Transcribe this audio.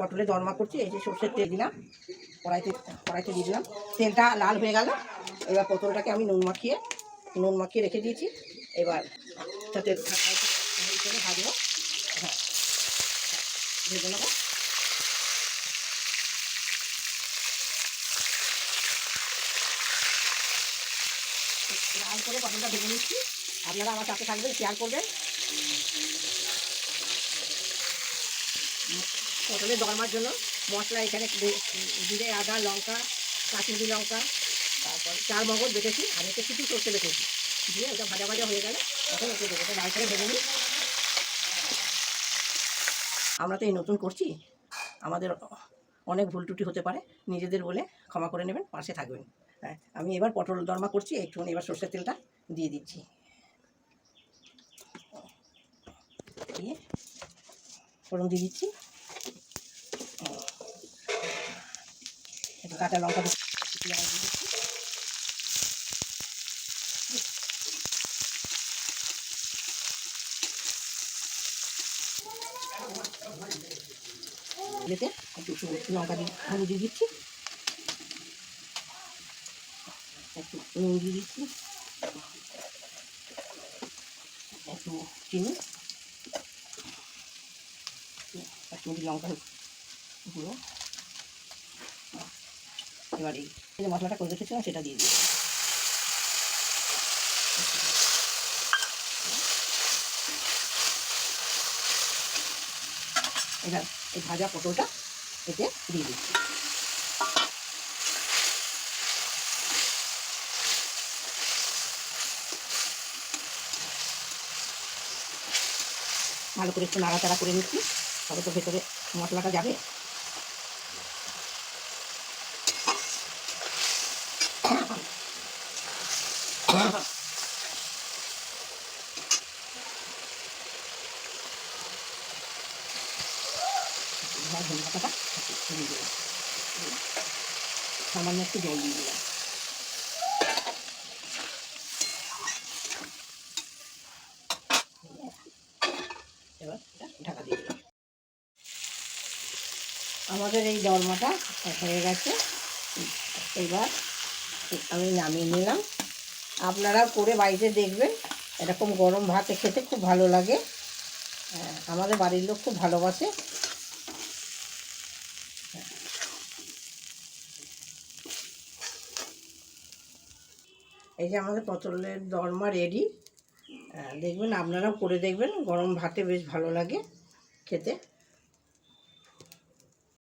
পটলে দরমা করছি, এই যে সর্ষের তেল দিলাম, কড়াইতে কড়াইতে দিয়ে দিলাম। তেলটা লাল হয়ে গেল, এবার পটলটাকে আমি নুন মাখিয়ে নুন মাখিয়ে রেখে দিয়েছি। এবার সাথে ভাজবো। হ্যাঁ ভেজে নেব। লাল করে পটলটা ভেজে নিচ্ছি। আপনারা আমার সাথে থাকবেন, শেয়ার করবেন। পটলের দরমার জন্য মশলা এখানে জিরে, আদা, লঙ্কা, কাশ্মীরি লঙ্কা, তারপর চার মগজ বেটেছি, আর এতে কিছু সর্ষে বেটেছি। দিয়ে ওটা ভাজা ভাজা হয়ে গেলে তখন ওকে দেবো, ওটা লাল করে ভেজে আমরা তো এই নতুন করছি, আমাদের অনেক ভুল ত্রুটি হতে পারে, নিজেদের বলে ক্ষমা করে নেবেন, পাশে থাকবেন। হ্যাঁ আমি এবার পটল দরমা করছি একটুখানি এবার সর্ষের তেলটা দিয়ে দিচ্ছি। দিয়ে ফোড়ন দিয়ে দিচ্ছি। একটু কাঁচা লঙ্কা দিয়ে পেঁয়াজ দিয়ে দিচ্ছি এতে একটু সবুজ লঙ্কা দিয়ে হলুদ দিয়ে দিচ্ছি একটু নুন দিয়ে দিচ্ছি একটু চিনি কাশ্মীরি লঙ্কা গুঁড়ো এবার এই যে মশলাটা করে রেখেছিলাম, সেটা দিয়ে দিই এবার এই ভাজা পটলটা এতে দিয়ে দিচ্ছি। ভালো করে একটু নাড়াচাড়া করে নিচ্ছি তবে তো ভেতরে মশলাটা যাবে এবার ধনে পাতাটা একটু দিয়ে দিলাম সামান্য একটু জল দিয়ে দিলাম আমাদের এই দরমাটা হয়ে গেছে। এবার আমি নামিয়ে নিলাম। আপনারা করে বাড়িতে দেখবেন এরকম গরম ভাতে খেতে খুব ভালো লাগে। হ্যাঁ, আমাদের বাড়ির লোক খুব ভালোবাসে। এই যে আমাদের পটলের দরমা রেডি দেখবেন আপনারাও করে দেখবেন গরম ভাতে বেশ ভালো লাগে খেতে।